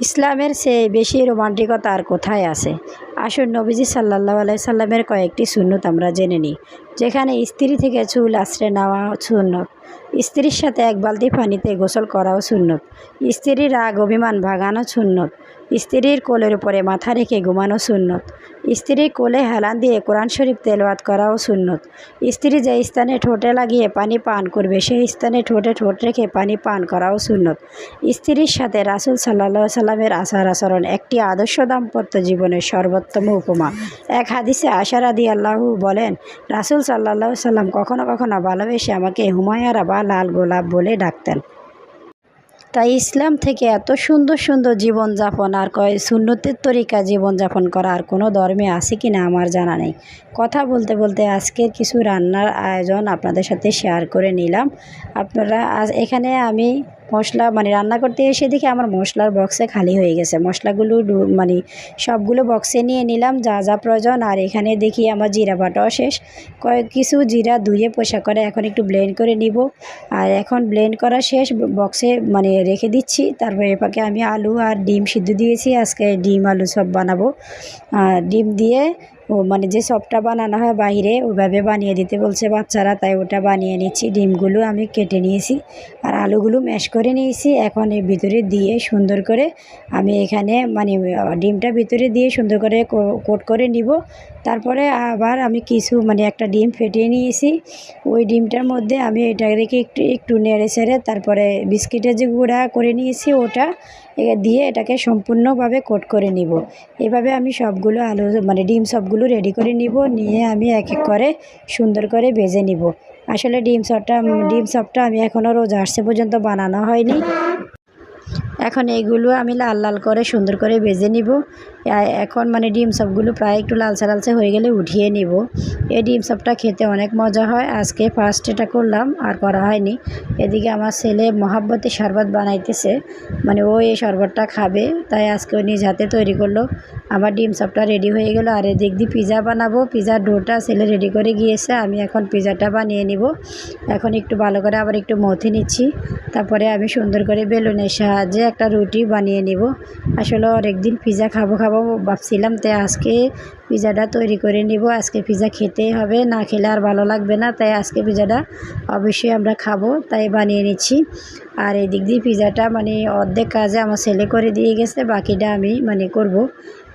ইসলামের চেয়ে বেশি রোমান্টিকতা আর কোথায় আছে? আসুন নবীজি সাল্লাহ আলাই সাল্লামের কয়েকটি সুন্নত আমরা জেনে নিই। যেখানে স্ত্রী থেকে চুল আশ্রে নেওয়া সুন্নত, স্ত্রীর সাথে এক বালতি পানিতে গোসল করাও সুন্নত, স্ত্রীর রাগ, অভিমান ভাগানো সুন্নত, স্ত্রীর কোলের উপরে মাথা রেখে ঘুমানো সুন্নত, স্ত্রীর কোলে হেলান দিয়ে কোরআন শরীফ তেলওয়াত করাও সুন্নত, স্ত্রী যে স্থানে ঠোঁটে লাগিয়ে পানি পান করবে, সেই স্থানে ঠোঁটে ঠোঁট রেখে পানি পান করাও সুন্নত। স্ত্রীর সাথে রাসুল সাল্লা সাল্লামের আচার আচরণ একটি আদর্শ দাম্পত্য জীবনের সর্বোত্তম উপমা। এক হাদিসে আশার আদি আল্লাহু বলেন, রাসুল সাল্লাহ সাল্লাম কখনো কখনো ভালোবেসে আমাকে হুমায়ারা বা লাল গোলাপ বলে ডাকতেন। তাই ইসলাম থেকে এত সুন্দর সুন্দর জীবনযাপন আর কয় সুন্নতের তরিকা জীবনযাপন করা আর কোনো ধর্মে আছে কি না আমার জানা নেই। কথা বলতে বলতে আজকের কিছু রান্নার আয়োজন আপনাদের সাথে শেয়ার করে নিলাম। আপনারা আজ এখানে আমি মশলা মানে রান্না করতে এসে দেখি আমার মশলার বক্সে খালি হয়ে গেছে। মশলাগুলো মানে সবগুলো বক্সে নিয়ে নিলাম, যা যা প্রয়োজন। আর এখানে দেখি আমার জিরা বাটাও শেষ। কয়েক কিছু জিরা ধুয়ে পোষা করে এখন একটু ব্লেন্ড করে নিব। আর এখন ব্লেন্ড করা শেষ বক্সে মানে রেখে দিচ্ছি। তারপরে এপাকে আমি আলু আর ডিম সিদ্ধ দিয়েছি। আজকে ডিম আলু সব বানাবো। আর ডিম দিয়ে ও মানে যে সবটা বানানো হয় বাইরে, ওইভাবে বানিয়ে দিতে বলছে বাচ্চারা, তাই ওটা বানিয়ে নিচ্ছি। ডিমগুলো আমি কেটে নিয়েছি আর আলুগুলো ম্যাশ করে নিয়েছি। এখন এর ভিতরে দিয়ে সুন্দর করে আমি এখানে মানে ডিমটা ভিতরে দিয়ে সুন্দর করে কোট করে নিব। তারপরে আবার আমি কিছু মানে একটা ডিম ফেটিয়ে নিয়েছি। ওই ডিমটার মধ্যে আমি এটা রেখে একটু একটু নেড়ে ছেড়ে তারপরে বিস্কিটের যে গুঁড়া করে নিয়েছি, ওটা দিয়ে এটাকে সম্পূর্ণভাবে কোট করে নিব। এভাবে আমি সবগুলো আলু মানে ডিম সবগুলো রেডি করে নিব, নিয়ে আমি এক এক করে সুন্দর করে ভেজে নিব। আসলে ডিম সপটা ডিম সপটা আমি এখনও রোজ আসছে পর্যন্ত বানানো হয়নি। এখন এইগুলো আমি লাল লাল করে সুন্দর করে ভেজে নিব। এখন মানে ডিম সবগুলো প্রায় একটু লালচে লালচে হয়ে গেলে উঠিয়ে নিব। এই ডিম সবটা খেতে অনেক মজা হয়। আজকে ফার্স্ট এটা করলাম, আর করা হয়নি। এদিকে আমার ছেলে মহাব্বতী শরবত বানাইতেছে। মানে ও এই শরবতটা খাবে, তাই আজকে ও নিজ হাতে তৈরি করল। আমার ডিম সবটা রেডি হয়ে গেল। আর এদিক দিয়ে পিজা বানাবো। পিজার ডোটা ছেলে রেডি করে গিয়েছে। আমি এখন পিজাটা বানিয়ে নিব। এখন একটু ভালো করে আবার একটু মথে নিচ্ছি। তারপরে আমি সুন্দর করে বেলুনের সাহায্যে একটা রুটি বানিয়ে নিব। আসলে অনেকদিন পিজা খাব খাব ভাবছিলাম তাই আজকে পিজাটা তৈরি করে নিব, আজকে পিজা খেতেই হবে, না খেলে আর ভালো লাগবে না, তাই আজকে পিজাটা অবশ্যই আমরা খাব, তাই বানিয়ে নিচ্ছি। আর এই দিক দিয়ে পিজাটা মানে অর্ধেক কাজে আমার ছেলে করে দিয়ে গেছে, বাকিটা আমি মানে করব।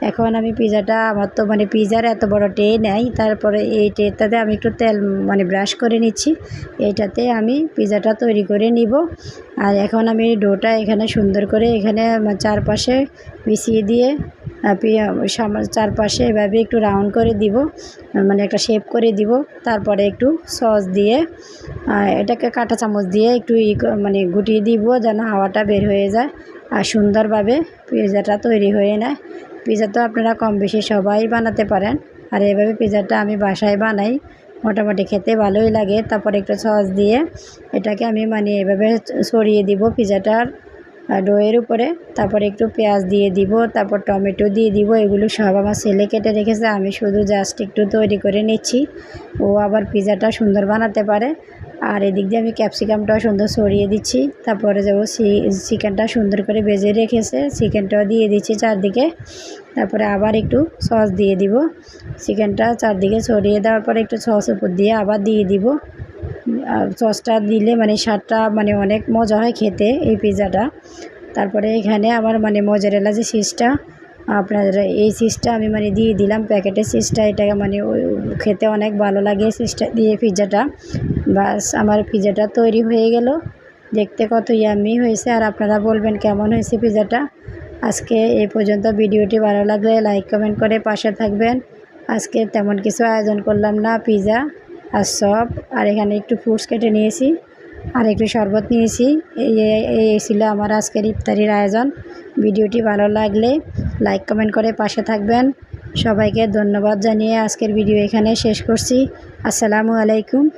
এখন আমি পিজাটা, আমার তো মানে পিজার এত বড় টে নেই, তারপরে এই ট্রেটাতে আমি একটু তেল মানে ব্রাশ করে নিচ্ছি, এইটাতে আমি পিজাটা তৈরি করে নিব। আর এখন আমি ডোটা এখানে সুন্দর করে এখানে চারপাশে বিছিয়ে দিয়ে চারপাশে এভাবে একটু রাউন্ড করে দিব মানে একটা শেপ করে দিব, তারপরে একটু সস দিয়ে এটাকে কাঁটা চামচ দিয়ে একটু মানে গুটিয়ে দিব যেন হাওয়াটা বের হয়ে যায় আর সুন্দরভাবে পিজাটা তৈরি হয়ে নেয়। পিজা তো আপনারা কম বেশি সবাই বানাতে পারেন, আর এভাবে পিজাটা আমি বাসায় বানাই, মোটামুটি খেতে ভালোই লাগে। তারপর একটু সস দিয়ে এটাকে আমি মানে এভাবে সরিয়ে দিব পিজাটার ডোয়ের উপরে। তারপর একটু পেঁয়াজ দিয়ে দিব, তারপর টমেটো দিয়ে দিব, এগুলো সব আমার ছেলে কেটে রেখেছে, আমি শুধু জাস্ট একটু তৈরি করে নিচ্ছি। ও আবার পিজাটা সুন্দর বানাতে পারে। আর এদিক দিয়ে আমি ক্যাপসিকামটাও সুন্দর সরিয়ে দিচ্ছি। তারপরে যাব চিকেনটা সুন্দর করে ভেজে রেখেছে চিকেনটাও দিয়ে দিচ্ছি চারদিকে। তারপরে আবার একটু সস দিয়ে দিব। চিকেনটা চারদিকে ছড়িয়ে দেওয়ার পরে একটু সস উপর দিয়ে আবার দিয়ে দিব। সসটা দিলে মানে স্বাদটা মানে অনেক মজা হয় খেতে এই পিৎজাটা। তারপরে এখানে আমার মানে মজারেলা যে চিজটা আপনার এই চিজটা আমি মানে দিয়ে দিলাম, প্যাকেটের চিজটা এটাকে মানে খেতে অনেক ভালো লাগে চিজটা দিয়ে পিৎজাটা। বাস, আমার পিৎজাটা তৈরি হয়ে গেল। দেখতে কত ইয়ামি হয়েছে, আর আপনারা বলবেন কেমন হয়েছে পিৎজাটা। আজকে এই পর্যন্ত ভিডিওটি ভালো লাগলে লাইক কমেন্ট করে পাশে থাকবেন। আজকে তেমন কিছু আয়োজন করলাম না, পিৎজা। আর সব, আর এখানে একটু ফ্রুটস কেটে নিয়েছি, আর একটু শরবত নিয়েছি। এই, এই- ছিল আমার আজকের ইফতারির আয়োজন। ভিডিওটি ভালো লাগলে লাইক, কমেন্ট করে পাশে থাকবেন। সবাইকে ধন্যবাদ জানিয়ে আজকের ভিডিও এখানে শেষ করছি। আসসালামু আলাইকুম।